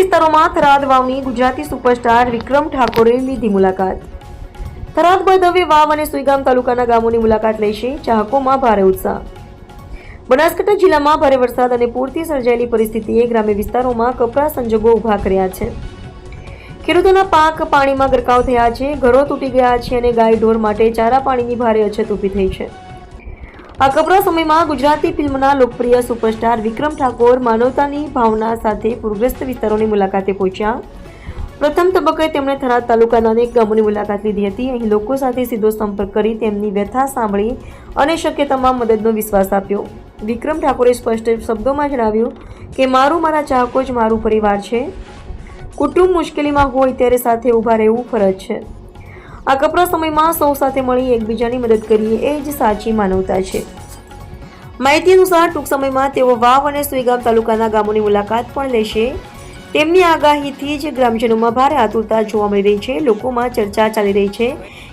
વિસ્તારમાં થરાદ વાવની ગુજરાતી સુપરસ્ટાર વિક્રમ ઠાકોરે લીધી મુલાકાત. થરાદ બળદવ્ય વાવ અને સુઈગામ તાલુકાના ગામોની મુલાકાત લેશે ચાહકોમાં ભારે ઉત્સાહ. બનાસકાંઠા જિલ્લામાં ભારે વરસાદ અને પૂરથી સર્જાયેલી પરિસ્થિતિએ ગ્રામ્ય વિસ્તારોમાં કપરા સંજોગો ઊભા કર્યા છે. ખેડૂતોના પાક પાણીમાં ગરકાવ થયા છે, ઘરો તૂટી ગયા છે અને ગાય ઢોર માટે ચારા પાણીની ભારે અછત ઊભી થઈ છે. આ કપરા સમયમાં ગુજરાતી ફિલ્મના લોકપ્રિય સુપરસ્ટાર વિક્રમ ઠાકોર માનવતાની ભાવના સાથે પૂરગ્રસ્ત વિસ્તારોની મુલાકાતે પહોંચ્યા. પ્રથમ તબક્કે તેમણે થરાદ તાલુકાના અનેક ગામોની મુલાકાત લીધી હતી. અહીં લોકો સાથે સીધો સંપર્ક કરી તેમની વ્યથા સાંભળી અને શક્ય તમામ મદદનો વિશ્વાસ આપ્યો. વિક્રમ ઠાકોરે સ્પષ્ટ શબ્દોમાં જણાવ્યું કે, મારું મારા ચાહકો જ મારું પરિવાર છે. કુટુંબ મુશ્કેલીમાં હોય ત્યારે સાથે ઊભા રહેવું ફરજ છે. આ કપરા સમયમાં સૌ સાથે મળી એકબીજાની મદદ કરીએ એ જ સાચી માનવતા છે. માહિતી અનુસાર ટૂંક સમયમાં તેઓ વાવ અને સુઈગામ તાલુકાના ગામોની મુલાકાત પણ લેશે. તેમની આગાહીથી જ ગ્રામજનોમાં ભારે આતુરતા જોવા મળી રહી છે. લોકોમાં ચર્ચા ચાલી રહી છે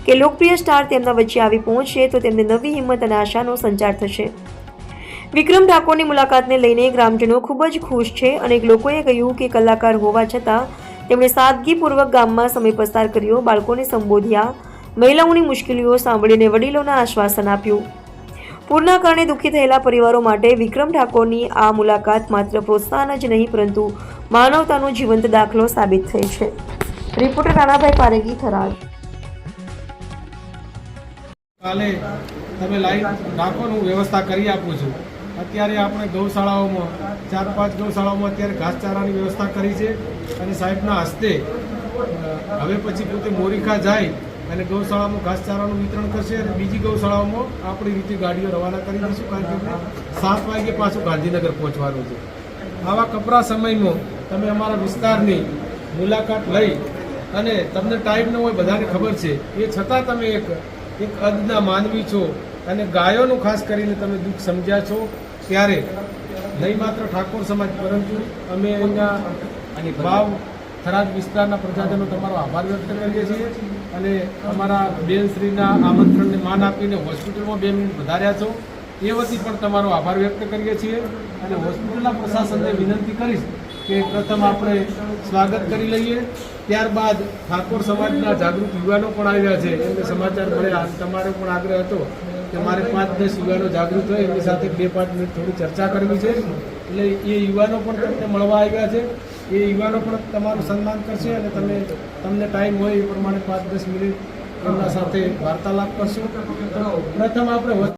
કે લોકપ્રિય સ્ટાર તેમના વચ્ચે આવી પહોંચશે તો તેમને નવી હિંમત અને આશાનો સંચાર થશે. વિક્રમ ઠાકોરની મુલાકાતને લઈને ગ્રામજનો ખૂબ જ ખુશ છે. અનેક લોકોએ કહ્યું કે કલાકાર હોવા છતાં તેમણે સાદગીપૂર્વક ગામમાં સમય પસાર કર્યો, બાળકોને સંબોધ્યા, મહિલાઓની મુશ્કેલીઓ સાંભળીને વડીલોના આશ્વાસન આપ્યું. પૂરના કારણે દુઃખી થયેલા પરિવારો માટે વિક્રમ ઠાકોરની આ મુલાકાત માત્ર પ્રોત્સાહન જ નહીં, પરંતુ માનવતાનો જીવંત દાખલો સાબિત થઈ છે. રિપોર્ટર રાણાભાઈ પારેગી, થરાદ. કાલે તમે લાઈટ હું વ્યવસ્થા કરી આપું છું. અત્યારે આપણે ગૌશાળાઓમાં ચાર પાંચ ગૌશાળાઓમાં અત્યારે ઘાસચારાની વ્યવસ્થા કરી છે. અને સાહેબના હસ્તે હવે પછી પોતે મોરીખા જાય અને ગૌશાળામાં ઘાસચારાનું વિતરણ કરશે અને બીજી ગૌશાળાઓમાં આપણી રીતે ગાડીઓ રવાના કરી દઈશું કારણ કે સાત વાગે પાછું ગાંધીનગર પહોંચવાનું છે. આવા કપરા સમયમાં તમે અમારા વિસ્તારની મુલાકાત લઈ અને તમને ટાઈમ ન હોય બધાને ખબર છે. એ છતાં તમે એક એક અદના માનવી છો અને ગાયોનું ખાસ કરીને તમે દુઃખ સમજ્યા છો. ત્યારે નહીં માત્ર ઠાકોર સમાજ પરંતુ અમે અહીંયા વાવ થરાદ વિસ્તારના પ્રજાજનો તમારો આભાર વ્યક્ત કરીએ છીએ અને અમારા બેનશ્રીના આમંત્રણને માન આપીને હોસ્પિટલમાં બે મિનિટ વધાર્યા છો. એ વતી પણ તમારો આભાર વ્યક્ત કરીએ છીએ અને હોસ્પિટલના પ્રશાસનને વિનંતી કરીશ કે પ્રથમ આપણે સ્વાગત કરી લઈએ. ત્યારબાદ ઠાકોર સમાજના જાગૃત યુવાનો પણ આવ્યા છે. એમને સમાચાર મળ્યા તમારો પણ આગ્રહ હતો કે મારે પાંચ દસ યુવાનો જાગૃત હોય. એમની સાથે બે પાંચ મિનિટ થોડી ચર્ચા કરવી છે. એટલે એ યુવાનો પણ તમને મળવા આવ્યા છે. એ યુવાનો પણ તમારું સન્માન કરશે અને તમે, તમને ટાઈમ હોય એ પ્રમાણે પાંચ દસ મિનિટ એમના સાથે વાર્તાલાપ કરશો. પ્રથમ આપણે